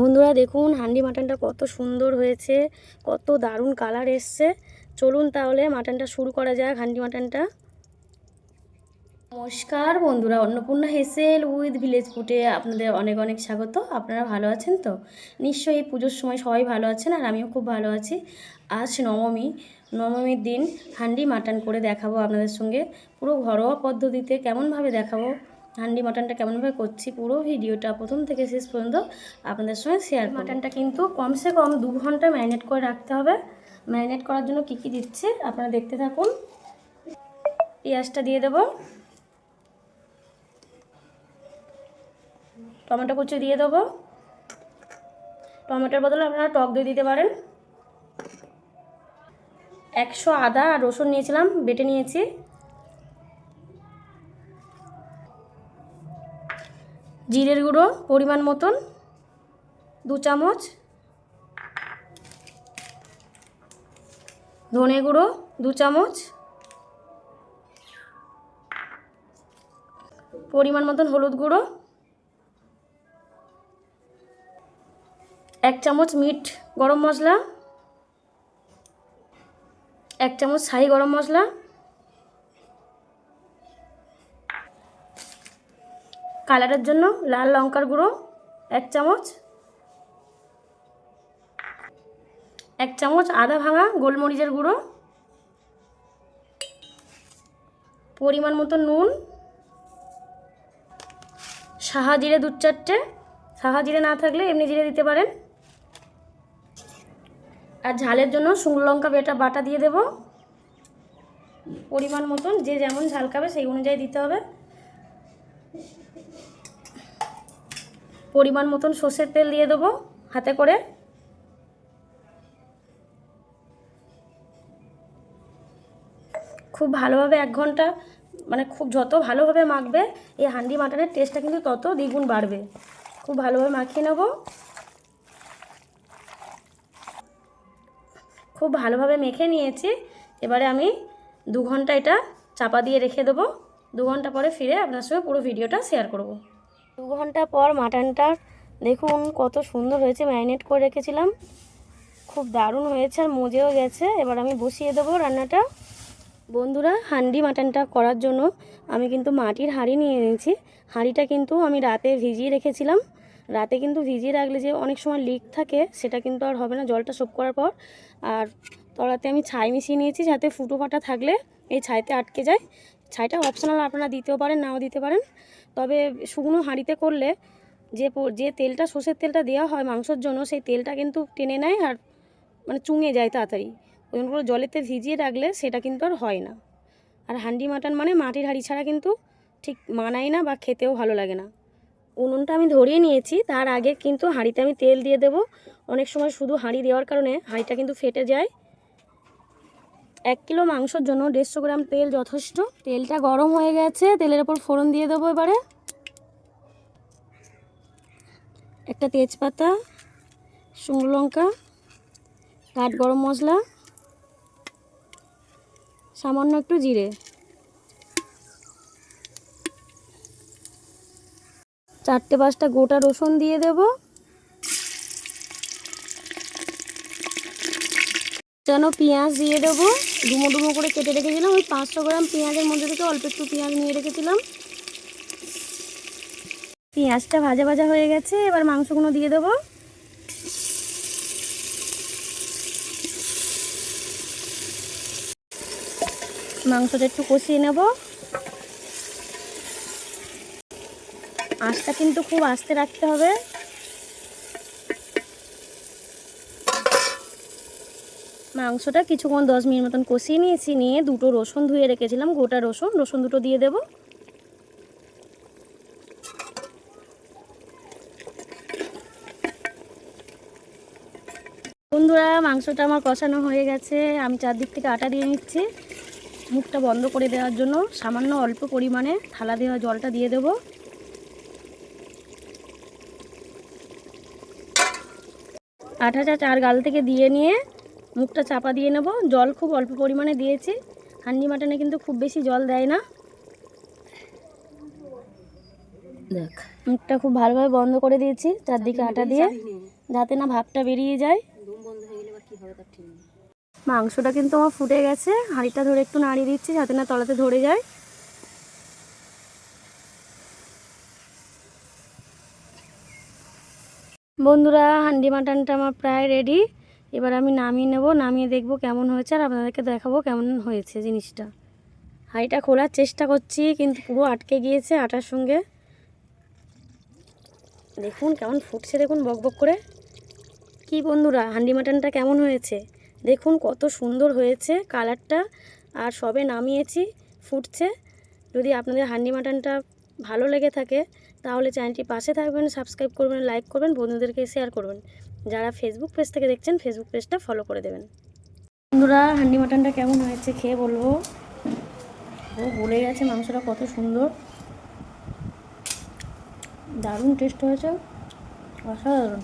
বন্ধুরা দেখুন, হান্ডি মাটনটা কত সুন্দর হয়েছে, কত দারুণ কালার এসছে। চলুন তাহলে মাটনটা শুরু করা যাক, হান্ডি মাটনটা। নমস্কার বন্ধুরা, অন্নপূর্ণা হেসেল উইথ ভিলেজ ফুটে আপনাদের অনেক অনেক স্বাগত। আপনারা ভালো আছেন তো? নিশ্চয়ই পুজোর সময় সবাই ভালো আছেন আর আমিও খুব ভালো আছি। আজ নবমী, নবমীর দিন হান্ডি মাটন করে দেখাবো আপনাদের সঙ্গে। পুরো ঘরোয়া পদ্ধতিতে কেমনভাবে দেখাবো? হান্ডি মাটনটা কেমনভাবে করছি পুরো ভিডিওটা প্রথম থেকে শেষ পর্যন্ত আপনাদের সঙ্গে শেয়ার মাটনটা কিন্তু কমসে কম দু ঘণ্টা ম্যারিনেট করে রাখতে হবে। ম্যারিনেট করার জন্য কী কী দিচ্ছে আপনারা দেখতে থাকুন। পেঁয়াজটা দিয়ে দেবো। টমেটো কুচি দিয়ে দেবো। টমেটোর বদলে আপনারা টক দই দিতে পারেন। একশো আদা আর রসুন নিয়েছিলাম বেটে নিয়েছি। জিরের গুঁড়ো পরিমাণ মতন, দু চামচ। ধনে গুঁড়ো দু চামচ। পরিমাণ মতন হলুদ গুঁড়ো। এক চামচ মিট গরম মশলা। এক চামচ শাহি গরম মশলা। কালারের জন্য লাল লঙ্কার গুঁড়ো, এক চামচ। এক চামচ আদা ভাঙা গোলমরিচের গুঁড়ো। পরিমাণ মতো নুন। সাহা জিরে দু চারটে। সাহা জিরে না থাকলে এমনি জিরে দিতে পারেন। আর ঝালের জন্য শুকনো লঙ্কা বেটা বাটা দিয়ে দেব। পরিমাণ মতন যে যেমন ঝাল খাবে সেই অনুযায়ী দিতে হবে। পরিমাণ মতন সর্ষের তেল দিয়ে দেবো হাতে করে। খুব ভালোভাবে এক ঘণ্টা মানে খুব যত ভালোভাবে মাখবে, এই হান্ডি মাটনের টেস্টটা কিন্তু তত দ্বিগুণ বাড়বে। খুব ভালোভাবে মাখিয়ে নেব। খুব ভালোভাবে মেখে নিয়েছি। এবারে আমি দু ঘণ্টা এটা চাপা দিয়ে রেখে দেবো। দু ঘণ্টা পরে ফিরে আপনার সঙ্গে পুরো ভিডিওটা শেয়ার করব। দু ঘণ্টা পর মাটনটা দেখুন কত সুন্দর হয়েছে ম্যারিনেট করে রেখেছিলাম। খুব দারুণ হয়েছে আর মজেও গেছে। এবার আমি বসিয়ে দেবো রান্নাটা। বন্ধুরা, হান্ডি মাটনটা করার জন্য আমি কিন্তু মাটির হাঁড়ি নিয়ে নিয়েছি হাঁড়িটা কিন্তু আমি রাতে ভিজিয়ে রেখেছিলাম। রাতে কিন্তু ভিজিয়ে রাখলে যে অনেক সময় লিক থাকে, সেটা কিন্তু আর হবে না, জলটা সোপ করার পর। আর তলাতে আমি ছাই মিশিয়ে নিয়েছি যাতে ফুটো ফাটা থাকলে এই ছাইতে আটকে যায়। ছাইটা অপশনাল আপনারা দিতেও পারেন, নাও দিতে পারেন। তবে শুকনো হাঁড়িতে করলে যে যে তেলটা সর্ষের তেলটা দেওয়া হয় মাংসর জন্য, সেই তেলটা কিন্তু টেনে নেয় আর মানে চুঙে যায় তাড়াতাড়ি। ওই জন্য করে জলেতে ভিজিয়ে রাখলে সেটা কিন্তু আর হয় না। আর হান্ডি মাটন মানে মাটির হাঁড়ি ছাড়া কিন্তু ঠিক মানায় না বা খেতেও ভালো লাগে না। উনুনটা আমি ধরিয়ে নিয়েছি, তার আগে কিন্তু হাঁড়িতে আমি তেল দিয়ে দেব। অনেক সময় শুধু হাঁড়ি দেওয়ার কারণে হাঁড়িটা কিন্তু ফেটে যায়। এক কিলো মাংসর জন্য দেড়শো গ্রাম তেল যথেষ্ট। তেলটা গরম হয়ে গেছে, তেলের ওপর ফোড়ন দিয়ে দেবো এবারে। একটা তেজপাতা, শুকনো লঙ্কা কাঠ গরম মশলা, সামান্য একটু জিরে। চারটে পাঁচটা গোটা রসুন দিয়ে দেব। যেন পেঁয়াজ দিয়ে দেবো। ডুমো ডুমো করে কেটে রেখেছিলাম। ওই পাঁচশো গ্রাম পেঁয়াজের মধ্যে থেকে অল্প একটু পেঁয়াজ নিয়ে রেখেছিলাম। পেঁয়াজটা ভাজা ভাজা হয়ে গেছে, এবার মাংসগুলো দিয়ে দেবো। মাংসটা একটু কষিয়ে নেব। আঁচটা কিন্তু খুব আস্তে রাখতে হবে। মাংসটা কিছুক্ষণ দশ মিনিট মতন কষিয়ে নিয়েছি, নিয়ে দুটো রসুন ধুয়ে রেখেছিলাম, গোটা রসুন রসুন দুটো দিয়ে দেব। বন্ধুরা, মাংসটা আমার কষানো হয়ে গেছে। আমি চারদিক থেকে আটা দিয়ে নিচ্ছি। মুখটা বন্ধ করে দেওয়ার জন্য সামান্য অল্প পরিমাণে থালা দেওয়া জলটা দিয়ে দেব। আঠাটা চার গাল থেকে দিয়ে নিয়ে মুখটা চাপা দিয়ে নেব। জল খুব অল্প পরিমাণে দিয়েছি। হান্ডি মাটনে কিন্তু খুব বেশি জল দেয় না। দেখ। মুখটা খুব ভালোভাবে বন্ধ করে দিয়েছি। চারদিকে আটা দিয়ে যাতে না ভাবটা বেরিয়ে যায়। মাংসটা কিন্তু আমার ফুটে গেছে। হাঁড়িটা ধরে একটু নাড়িয়ে দিচ্ছি যাতে না তলাতে ধরে যায়। বন্ধুরা হান্ডি মাটনটা আমার প্রায় রেডি এবার আমি নামিয়ে নেব, নামিয়ে দেখব কেমন হয়েছে আর আপনাদেরকে দেখাবো কেমন হয়েছে জিনিসটা। হাঁড়িটা খোলার চেষ্টা করছি, কিন্তু পুরো আটকে গিয়েছে আটার সঙ্গে। দেখুন কেমন ফুটছে, দেখুন বক বক করে। কি বন্ধুরা, হান্ডি মাটনটা কেমন হয়েছে? দেখুন কত সুন্দর হয়েছে কালারটা। আর সবে নামিয়েছি, ফুটছে। যদি আপনাদের হান্ডি মাটনটা ভালো লেগে থাকে, তাহলে চ্যানেলটি পাশে থাকবেন, সাবস্ক্রাইব করবেন, লাইক করবেন, বন্ধুদেরকে শেয়ার করবেন। যারা ফেসবুক পেজ থেকে দেখছেন ফেসবুক পেজটা ফলো করে দেবেন। বন্ধুরা, হান্ডি মাটনটা কেমন হয়েছে খেয়ে বলব? ও, বলে গেছে মাংসটা কত সুন্দর। দারুণ টেস্ট হয়েছে। অসাধারণ।